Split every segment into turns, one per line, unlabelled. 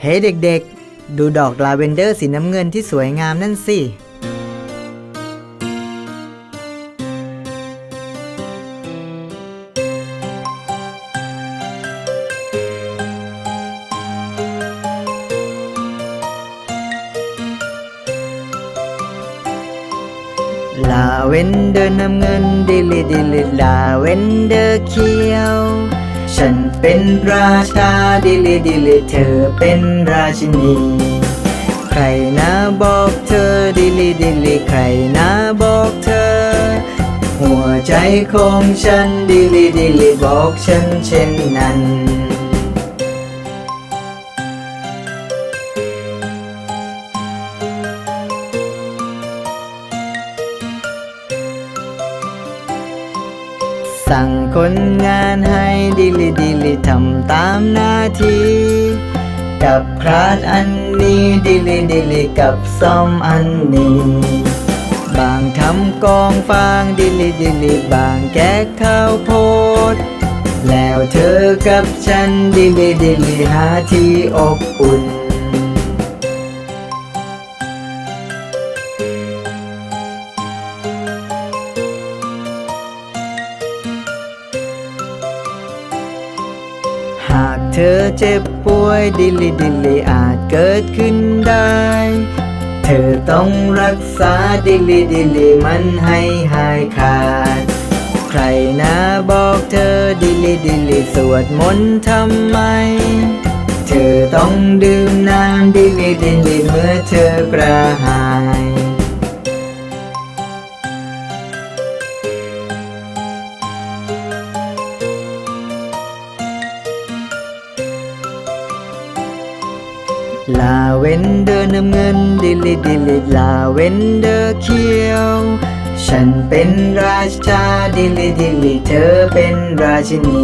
เฮ้เด็กๆ ดูดอกลาเวนเดอร์สีน้ำเงินที่สวยงามนั่นสิ ลาเวนเดอร์น้ำเงินดิลิดิลิลาเวนเดอร์เขียว เป็นราชาดิลิดิลิเธอเป็นราชินี ใครนะบอกเธอดิลิดิลิใครนะบอกเธอ หัวใจของฉันดิลิดิลิบอกฉันเช่นนั้น สั่งคนงานให้ดิลิดิลิทำตามหน้าที่ กับคราดอันนี้ดิลิดิลิกับซ่อมอันนี้ บางทำกองฟางดิลิดิลิบางแกะข้าวโพด แล้วเธอกับฉันดิลิดิลิหาที่อบอุ่น ธอเจ็บป่วยดิลิดิลิอาจเกิดขึ้นได้ เธอต้องรักษาดิลิดิลิมันให้หายขาด ใครนะบอกเธอดิลิดิลิสวดมนต์ทำไม เธอต้องดื่มน้ำดิลิดิลิเมื่อเธอกระหาย ลาเวนเดอร์น้ำเงินดิลิดิลิลาเวนเดอร์เขียว ฉันเป็นราชาดิลิดิลิเธอเป็นราชินี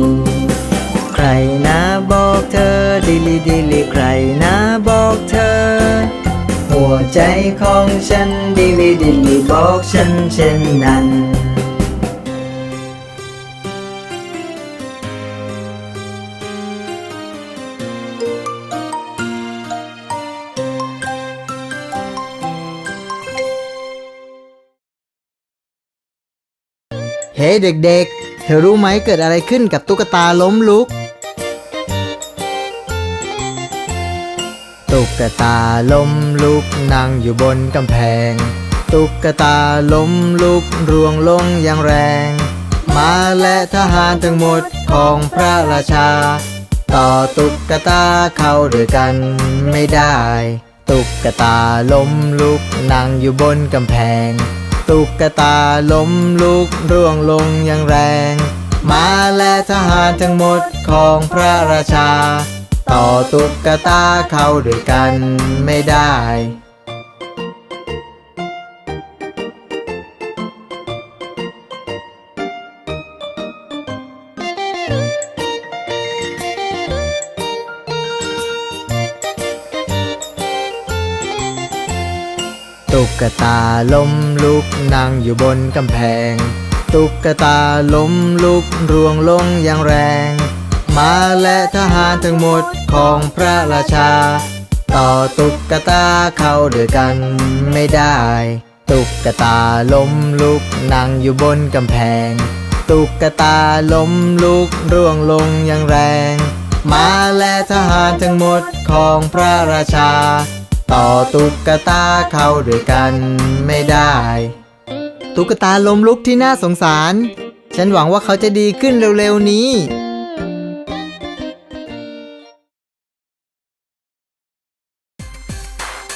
ใครนะบอกเธอดิลิดิลิใครนะบอกเธอ หัวใจของฉันดิลิดิลิบอกฉันเช่นนั้น ฮ้เด็กๆ เธอรู้ไหมเกิดอะไรขึ้นกับตุ๊กตาล้มลุก ตุ๊กตาล้มลุกนั่งอยู่บนกำแพง ตุ๊กตาล้มลุกร่วงลงอย่างแรง มาและทหารทั้งหมดของพระราชา ต่อตุ๊กตาเข้าด้วยกันไม่ได้ ตุ๊กตาล้มลุกนั่งอยู่บนกำแพง ตุ๊กตาล้มลุกร่วงลงอย่างแรง มาและทหารทั้งหมดของพระราชา ต่อตุ๊กตาเข้าด้วยกันไม่ได้ ตุ๊กตาล้มลุกนั่งอยู่บนกำแพง ตุ๊กตาล้มลุกร่วงลงอย่างแรง มาและทหารทั้งหมดของพระราชา ต่อตุ๊กตาเข้าด้วยกันไม่ได้ ตุ๊กตาล้มลุกนั่งอยู่บนกำแพง ตุ๊กตาล้มลุกร่วงลงอย่างแรง มาและทหารทั้งหมดของพระราชา ต่อตุ๊กตาเข้าด้วยกันไม่ได้ ตุ๊กตาล้มลุกที่น่าสงสาร ฉันหวังว่าเขาจะดีขึ้นเร็วๆนี้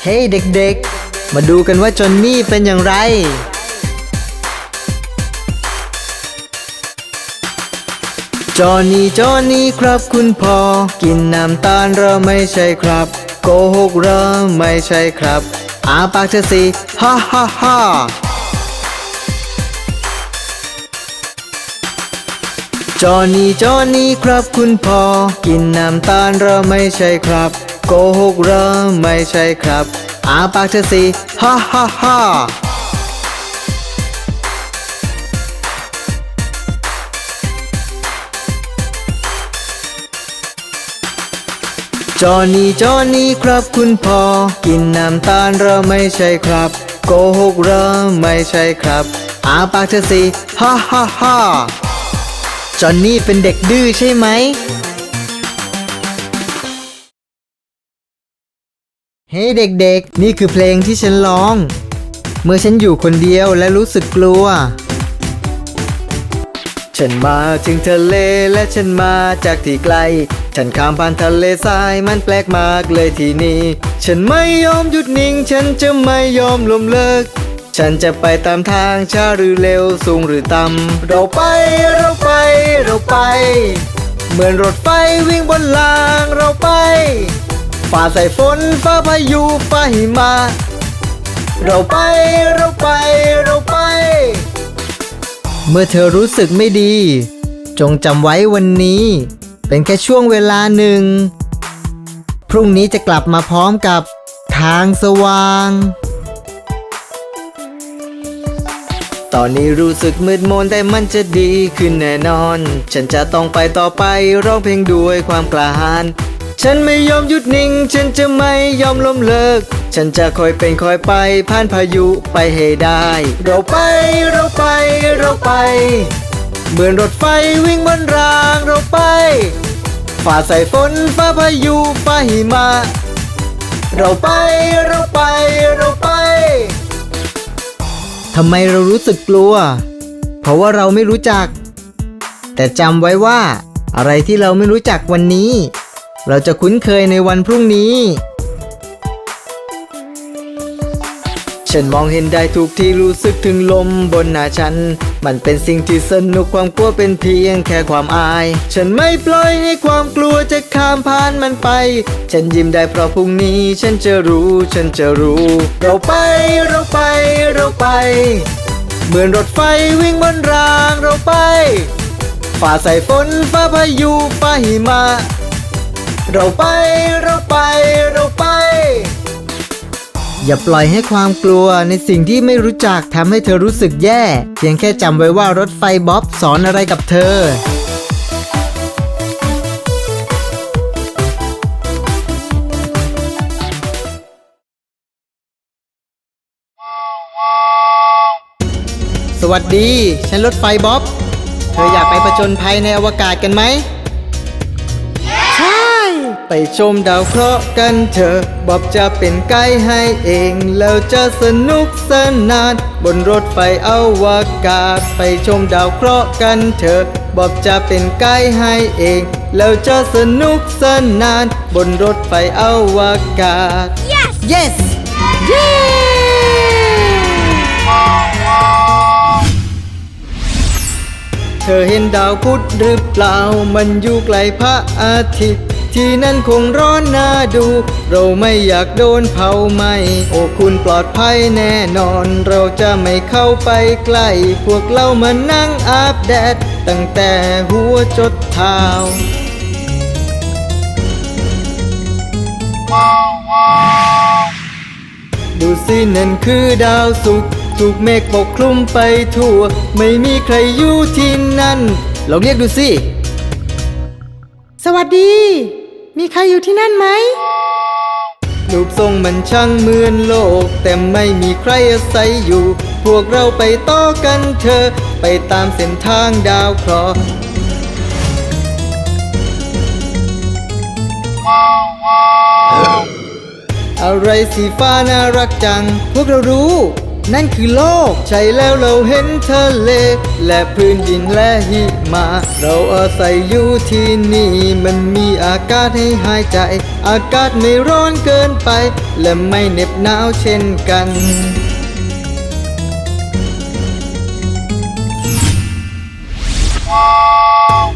เฮ้เด็กๆ มาดูกันว่าจอนนี่เป็นอย่างไร จอหนนี่จอหนนี่ครับคุณพ่อ กินน้ำตาลเราไม่ใช่ครับ กหกเราไม่ใช่ครับอาปากเธอสิฮ่าฮ่าฮ่าจอนนี่จอนนี่ครับคุณพ่อ กินน้ำตาลเราไม่ใช่ครับ โกหกเราไม่ใช่ครับอาปากเธอสิฮ่าฮ่าฮ่า จอนี่จอนี่ครับคุณพ่อ กินน้ำตาลเราไม่ใช่ครับ โกหกเราไม่ใช่ครับ อาปากเธอสิฮ่าฮ่าฮ่าจอนนี่เป็นเด็กดื้อใช่ไหม เฮ้เด็กๆ นี่คือเพลงที่ฉันร้อง เมื่อฉันอยู่คนเดียวและรู้สึกกลัว ฉันมาถึงทะเลและฉันมาจากที่ไกล ฉันข้ามผ่านทะเลทรายมันแปลกมากเลยที่นี่ ฉันไม่ยอมหยุดนิ่ง ฉันจะไม่ยอมล้มเลิก ฉันจะไปตามทางช้าหรือเร็วสูงหรือต่ำเราไปเราไปเราไป เหมือนรถไฟวิ่งบนรางเราไป ฝ่าสายฝนฟ้าพายุฟ้าหิมะ เราไปเราไปเราไป เมื่อเธอรู้สึกไม่ดี จงจำไว้วันนี้ เป็นแค่ช่วงเวลาหนึ่ง พรุ่งนี้จะกลับมาพร้อมกับทางสว่าง ตอนนี้รู้สึกมืดมนแต่มันจะดีขึ้นแน่นอน ฉันจะต้องไปต่อไปร้องเพลงด้วยความกล้าหาญ ฉันไม่ยอมหยุดนิ่ง ฉันจะไม่ยอมล้มเลิก ฉันจะคอยเป็นคอยไปผ่านพายุไปให้ได้ เราไปเราไปเราไป เหมือนรถไฟวิ่งบนรางเราไป ฝ่าสายฝนฟ้าพายุฟ้าหิมะ เราไปเราไปเราไป ทำไมเรารู้สึกกลัว เพราะว่าเราไม่รู้จัก แต่จำไว้ว่าอะไรที่เราไม่รู้จักวันนี้ เราจะคุ้นเคยในวันพรุ่งนี้ ฉันมองเห็นได้ทุกที่รู้สึกถึงลมบนหน้าฉัน มันเป็นสิ่งที่สนุกความกลัวเป็นเพียงแค่ความอาย ฉันไม่ปล่อยให้ความกลัวจะข้ามผ่านมันไป ฉันยิ้มได้เพราะพรุ่งนี้ ฉันจะรู้ ฉันจะรู้ เราไป เราไป เราไป เหมือนรถไฟวิ่งบนรางเราไปฝ่าสายฝนฟ้าพายุฟ้าหิมะ เราไป เราไป เราไป อย่าปล่อยให้ความกลัวในสิ่งที่ไม่รู้จักทำให้เธอรู้สึกแย่ เพียงแค่จำไว้ว่ารถไฟบ๊อบสอนอะไรกับเธอ สวัสดี ฉันรถไฟบ๊อบ เธออยากไปผจญภัยในอวกาศกันไหม ใช่ ไปชมดาวเคราะห์กันเถอะบ๊อบจะเป็นไกด์ให้เอง แล้วจะสนุกสนานบนรถไฟอวกาศ ไปชมดาวเคราะห์กันเถอะบ๊อบจะเป็นไกด์ให้เอง แล้วจะสนุกสนานบนรถไฟอวกาศ yes yes เย้เธอเห็นดาวพุธหรือเปล่า มันอยู่ไกลพระอาทิตย์ ที่นั่นคงร้อนน่าดู เราไม่อยากโดนเผาไหม โอ้คุณปลอดภัยแน่นอน เราจะไม่เข้าไปใกล้ พวกเรามานั่งอาบแดด ตั้งแต่หัวจดเท้าดูสินั่นคือดาวสุกถูกเมฆปกคลุมไปทั่ว ไม่มีใครอยู่ที่นั่น ลองเรียกดูสิ สวัสดี มีใครอยู่ที่นั่นไหม รูปทรงมันช่างเหมือนโลก แต่ไม่มีใครอาศัยอยู่ พวกเราไปต่อกันเถอไปตามเส้นทางดาวเคราะห์อะไรสีฟ้าน่ารักจัง พวกเรารู้ นั่นคือโลก ใช่แล้วเราเห็นทะเล และพื้นดินและหิมะ เราอาศัยอยู่ที่นี่ มันมีอากาศให้หายใจ อากาศไม่ร้อนเกินไป และไม่เหน็บหนาวเช่นกัน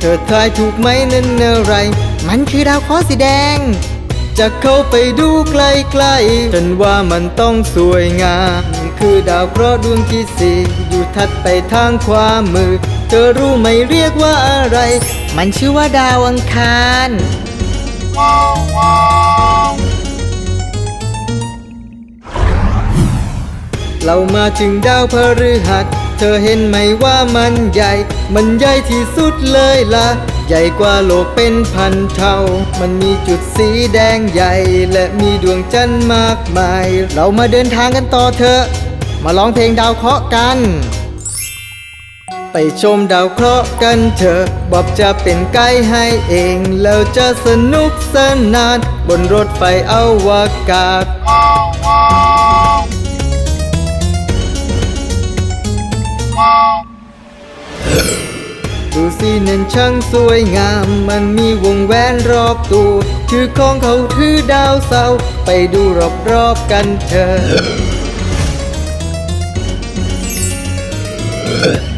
เธอทายถูกไหมนั่นอะไร มันคือดาวเคราะห์สีแดง จะเข้าไปดูใกล้ๆ ฉันว่ามันต้องสวยงาม คือดาวเคราะห์ดวงที่สี่อยู่ถัดไปทางขวามือ เธอรู้ไหมเรียกว่าอะไร มันชื่อว่าดาวอังคารเรามาถึงดาวพฤหัส เธอเห็นไหมว่ามันใหญ่ มันใหญ่ที่สุดเลยล่ะ ใหญ่กว่าโลกเป็นพันเท่า มันมีจุดสีแดงใหญ่ และมีดวงจันทร์มากมาย เรามาเดินทางกันต่อเถอะ มาร้องเพลงดาวเคราะห์กัน ไปชมดาวเคราะห์กันเถอะบอบจะเป็นไกด์ให้เอง แล้วจะสนุกสนานบนรถไฟอวกาศดูสิเน้นช่างสวยงาม มันมีวงแหวนรอบตัวชื่อของเขาคือดาวเสา ไปดูรอบๆกันเถอะ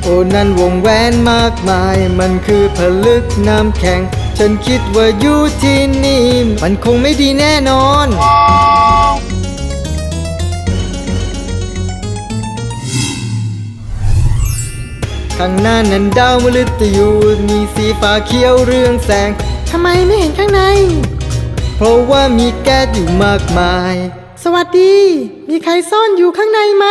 โอ้นั่นวงแหวนมากมาย มันคือผลึกน้ำแข็ง ฉันคิดว่าอยู่ที่นี่ มันคงไม่ดีแน่นอน ข้างหน้านั้นดาวมฤตยู มีสีฟ้าเขียวเรืองแสง ทำไมไม่เห็นข้างใน เพราะว่ามีแก๊สอยู่มากมาย สวัสดี มีใครซ่อนอยู่ข้างในไหม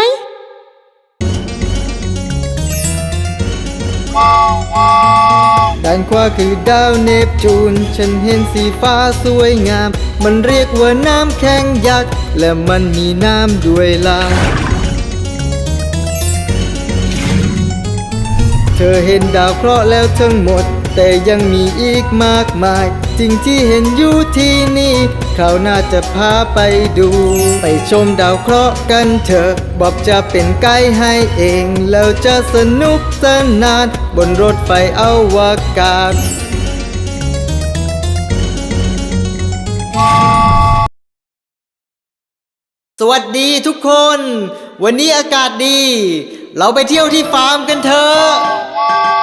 ด้านขวาคือดาวเนปจูน ฉันเห็นสีฟ้าสวยงาม มันเรียกว่าน้ำแข็งยักษ์ และมันมีน้ำด้วยล่ะ เธอเห็นดาวเคราะห์แล้วทั้งหมด แต่ยังมีอีกมากมาย สิ่งที่เห็นอยู่ที่นี่คราหน้าจะพาไปดู ไปชมดาวเคราะห์กันเถอะบอบจะเป็นไกด์ให้เอง แล้วจะสนุกสนาน บนรถไฟอวกาศสวัสดีทุกคน วันนี้อากาศดี เราไปเที่ยวที่ฟาร์มกันเถอะ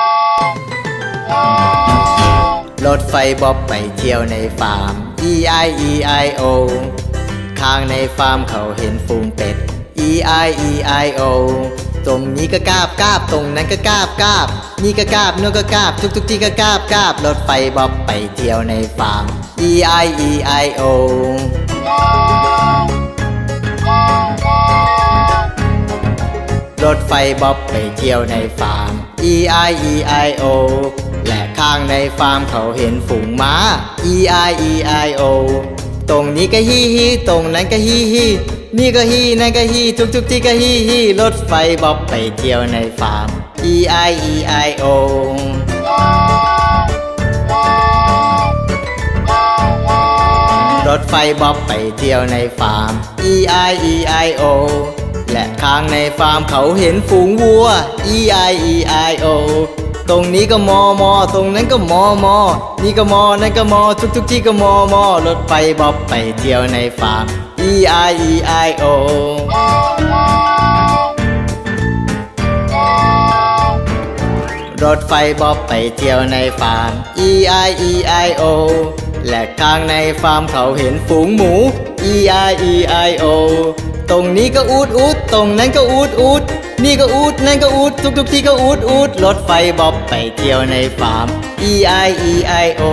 รถไฟบ๊อบไปเที่ยวในฟาร์ม E I E I O ข้างในฟาร์มเขาเห็นฟูงเป็ด E I E I O ตรงนี้ก็กาบกาบตรงนั้นก็กาบกาบนี่ก็กาบโน่นก็กาบทุกทุกที่ก็กาบกาบรถไฟบ๊อบไปเที่ยวในฟาร์ม E I E I O รถไฟบ๊อบไปเที่ยวในฟาร์ม E I E I O ข้างในฟาร์มเขาเห็นฝูงม้า E I E I O ตรงนี้ก็ฮีฮีตรงนั้นก็ฮีฮีนี่ก็ฮีนั่นก็ฮีทุกทุกที่ก็ฮีฮีรถไฟบ๊อบไปเที่ยวในฟาร์ม E I E I O รถไฟบ๊อบไปเที่ยวในฟาร์ม E I E I O และข้างในฟาร์มเขาเห็นฝูงวัว E I E I O ตรงนี้ก็มอมอตรงนั้นก็มอมอนี่ก็มอนั่นก็มอทุกทุกที่ก็มอมอรถไฟบ๊อบไปเที่ยวในฟาร์ม E I E I O รถไฟบ๊อบไปเที่ยวในฟาร์ม E I E I O และข้างในฟาร์มเขาเห็นฝูงหมู E I E I O ตรงนี้ก็อูดอูดตรงนั้นก็อูดอูดนี่ก็อูดนั่นก็อูดทุกทุกที่ก็อูดอูดรถไฟบอบไปเที่ยวในฟาร์ม E I E I O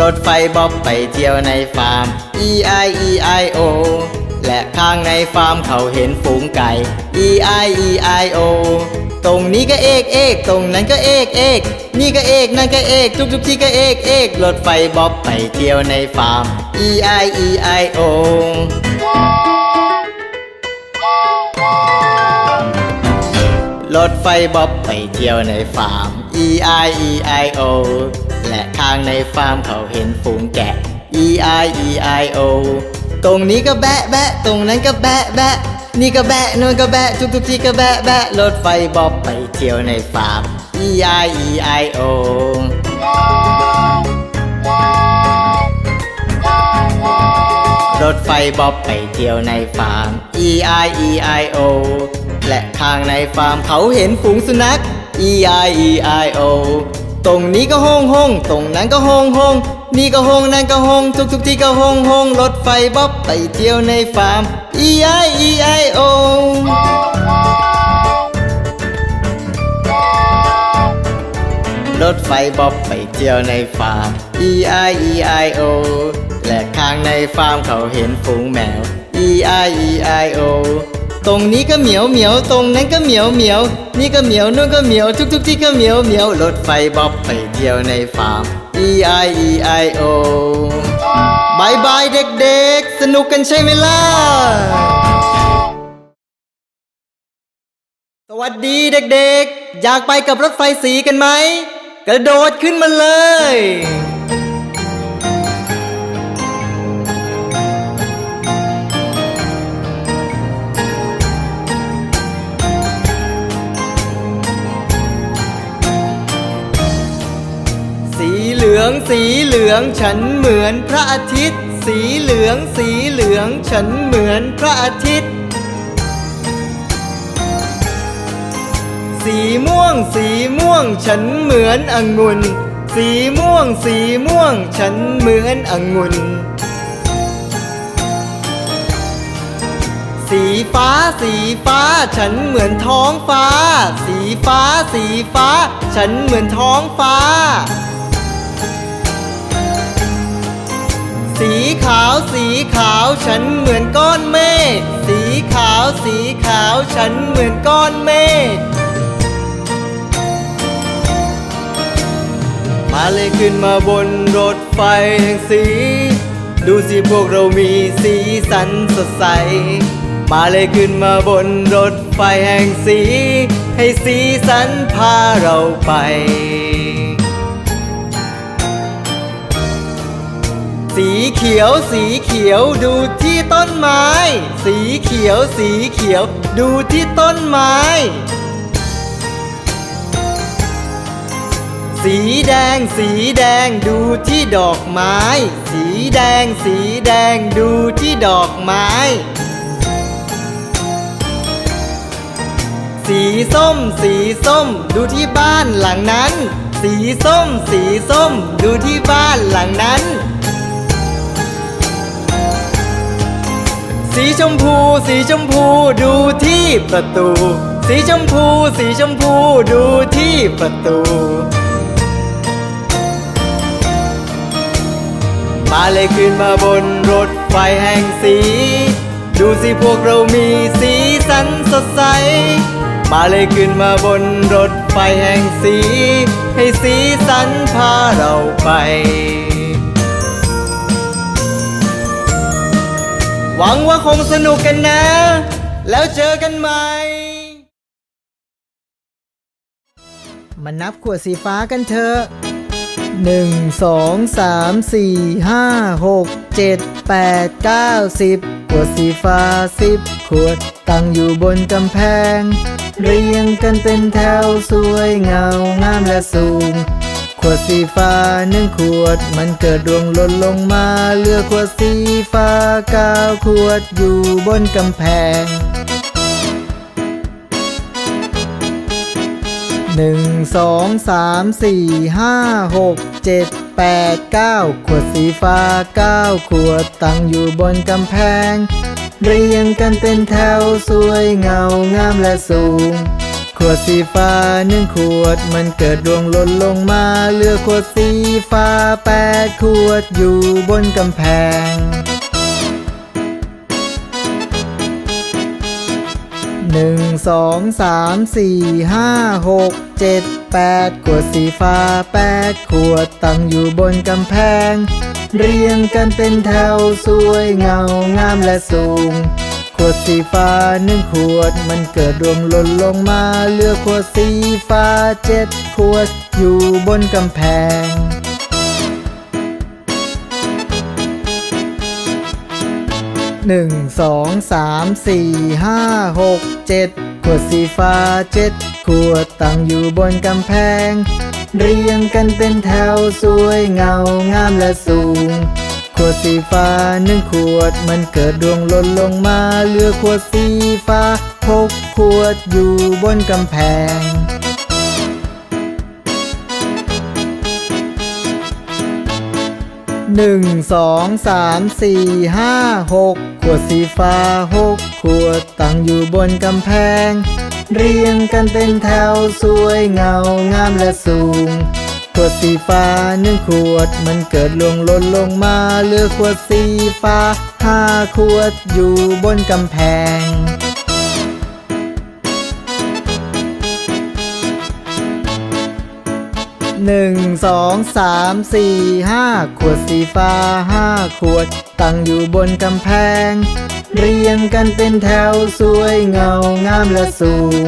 รถไฟบอบไปเที่ยวในฟาร์ม E I E I O และข้างในฟาร์มเขาเห็นฝูงไก่ E I E I O ตรงนี้ก็เอกเอกตรงนั้นก็เอกเอก นี่ก็เอกนั่นก็เอกทุกทุกที่ก็เอกเอกรถไฟบ๊อบไปเที่ยวในฟาร์ม E I E I O รถไฟบ๊อบไปเที่ยวในฟาร์ม E I E I O และข้างในฟาร์มเขาเห็นฝูงแกะ E I E I O ตรงนี้ก็แบะแบะตรงนั้นก็แบะแบะนี่ก็แบะโน่นก็แบะทุกทุกที่ก็แบะแบะรถไฟบ๊อบไปเที่ยวในฟาร์ม E I E I O รถไฟบ๊อบไปเที่ยวในฟาร์ม E I E I O และข้างในฟาร์มเขาเห็นฝูงสุนัข E I E I O ตรงนี้ก็ห้องห้อง ตรงนั้นก็ห้องห้อง นี่ก็ห้องนั่นก็ห้อง ทุกทุกที่ก็ห้องห้อง รถไฟบ๊อบไปเที่ยวในฟาร์ม E I E I O รถไฟบ๊อบไปเที่ยวในฟาร์ม E I E I O และข้างในฟาร์มเขาเห็นฝูงแมว E I E I O ตรงนี้ก็เหมียวเหมียวตรงนั้นก็เหมียวเหมียว นี่ก็เหมียวนู่นก็เหมียวทุกทุกที่ก็เหมียวเหมียวรถไฟบ๊อบไปเที่ยวในฟาร์ม E I E I O บายบายเด็กๆ สนุกกันใช่ไหมล่ะ สวัสดีเด็กๆ อยากไปกับรถไฟสีกันไหม กระโดดขึ้นมาเลย สีเหลืองสีเหลืองฉันเหมือนพระอาทิตย์ สีเหลืองสีเหลืองฉันเหมือนพระอาทิตย์ สีม่วงสีม่วงฉันเหมือนองุ่นสีม่วงสีม่วงฉันเหมือนองุ่นสีฟ้าสีฟ้าฉันเหมือนท้องฟ้า สีฟ้าสีฟ้า ฉันเหมือนท้องฟ้า สีขาวสีขาวฉันเหมือนก้อนเมฆสีขาวสีขาวฉันเหมือนก้อนเมฆาเลยขึ้นมาบนรถไฟแห่งสี ดูสิพวกเรามีสีสันสดใส มาเลยขึ้นมาบนรถไฟแห่งสี ให้สีสันพาเราไป สีเขียวสีเขียวดูที่ต้นไม้ สีเขียวสีเขียวดูที่ต้นไม้ สีแดงสีแดงดูที่ดอกไม้ สีแดงสีแดงดูที่ดอกไม้ สีส้มสีส้มดูที่บ้านหลังนั้น สีส้มสีส้มดูที่บ้านหลังนั้น สีชมพูสีชมพูดูที่ประตู สีชมพูสีชมพูดูที่ประตู มาเลยขึ้นมาบนรถไฟแห่งสี ดูสิพวกเรามีสีสันสดใส มาเลยขึ้นมาบนรถไฟแห่งสี ให้สีสันพาเราไป หวังว่าคงสนุกกันนะ แล้วเจอกันใหม่มานับขวดสีฟ้ากันเถอะ หนึ่งสองสามสี่ห้าหกเจ็ดแปดเก้าสิบขวดสีฟ้าสิบขวดตั้งอยู่บนกำแพง เรียงกันเป็นแถวสวยเงางามและสูง ขวดสีฟ้าหนึ่งขวดมันเกิดดวงหล่นลงมาเหลือขวดสีฟ้าเก้าขวดอยู่บนกำแพง หนึ่งสองสามสี่ห้าหกเจ็ดแปดเก้าขวดสีฟ้าเก้าขวดตั้งอยู่บนกำแพง เรียงกันเป็นแถวสวยเงางามและสูง ขวดสีฟ้าหนึ่งขวดมันเกิดดวงหล่นลงมาเหลือขวดสีฟ้าแปดขวดอยู่บนกำแพง หนึ่งสองสามสี่ห้าหกเจ็ดแปดขวดสีฟ้าแปดขวดตั้งอยู่บนกำแพง เรียงกันเป็นแถวสวยเงางามและสูง ขวดสีฟ้าหนึ่งขวดมันเกิดรวงหล่นลงมาเหลือขวดสีฟ้าเจ็ดขวดอยู่บนกำแพง หนึ่งสองสามสี่ห้าหกเจ็ดขวดสีฟ้าเจ็ดขวดตั้งอยู่บนกำแพง เรียงกันเป็นแถวสวยเงางามและสูง ขวดสีฟ้าหนึ่งขวดมันเกิดดวงหล่นลงมาเหลือขวดสีฟ้าหกขวดอยู่บนกำแพง หนึ่งสองสามสี่ห้าหกขวดสีฟ้าหกขวดตั้งอยู่บนกำแพง เรียงกันเป็นแถวสวยเงางามและสูง ขวดสีฟ้าหนึ่งขวดมันเกิดลวงล่นลงมาเหลือขวดสีฟ้าห้าขวดอยู่บนกำแพง หนึ่งสองสามสี่ห้าขวดสีฟ้าห้าขวด ตั้งอยู่บนกำแพง เรียงกันเป็นแถวสวยเงางามและสูง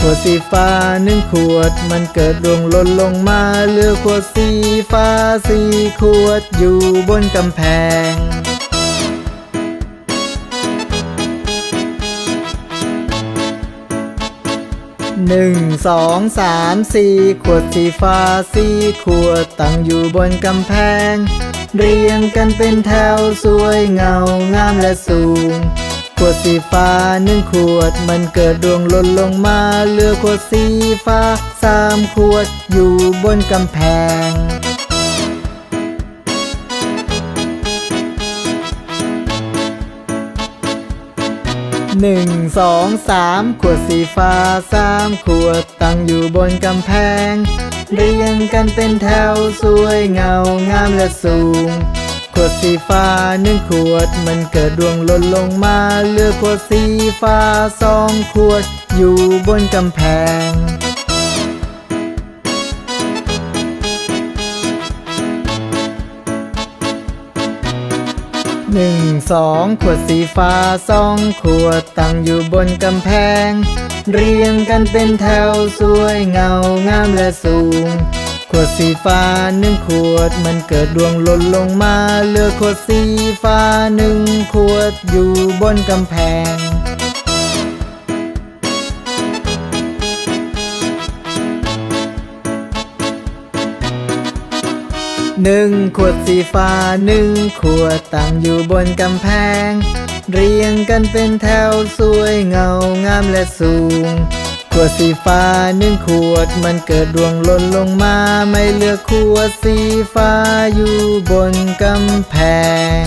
ขวดสีฟ้าหนึ่งขวด มันเกิดร่วงหล่นลงมาเหลือขวดสีฟ้าสี่ขวดอยู่บนกำแพง หนึ่งสองสามสี่ขวดสีฟ้าสี่ขวดตั้งอยู่บนกำแพง เรียงกันเป็นแถวสวยเงางามและสูง ขวดสีฟ้าหนึ่งขวดมันเกิดดวงหล่นลงมาเหลือขวดสีฟ้าสามขวดอยู่บนกำแพง หนึ่งสองสามขวดสีฟ้าสามขวดตั้งอยู่บนกำแพง เรียงกันเป็นแถวสวยเงางามและสูง ขวดสีฟ้าหนึ่งขวดมันเกิดดวงหล่นลงมา เหลือขวดสีฟ้าสองขวดอยู่บนกำแพง หนึ่งสองขวดสีฟ้าสองขวดตั้งอยู่บนกำแพง เรียงกันเป็นแถวสวยเงางามและสูง ขวดสีฟ้าหนึ่งขวดมันเกิดดวงหล่นลงมาเหลือขวดสีฟ้าหนึ่งขวดอยู่บนกำแพง หนึ่งขวดสีฟ้าหนึ่งขวดตั้งอยู่บนกำแพง เรียงกันเป็นแถวสวยเงางามและสูง ขวดสีฟ้าหนึ่งขวดมันเกิดดวงหล่นลงมาไม่เหลือขวดสีฟ้าอยู่บนกำแพง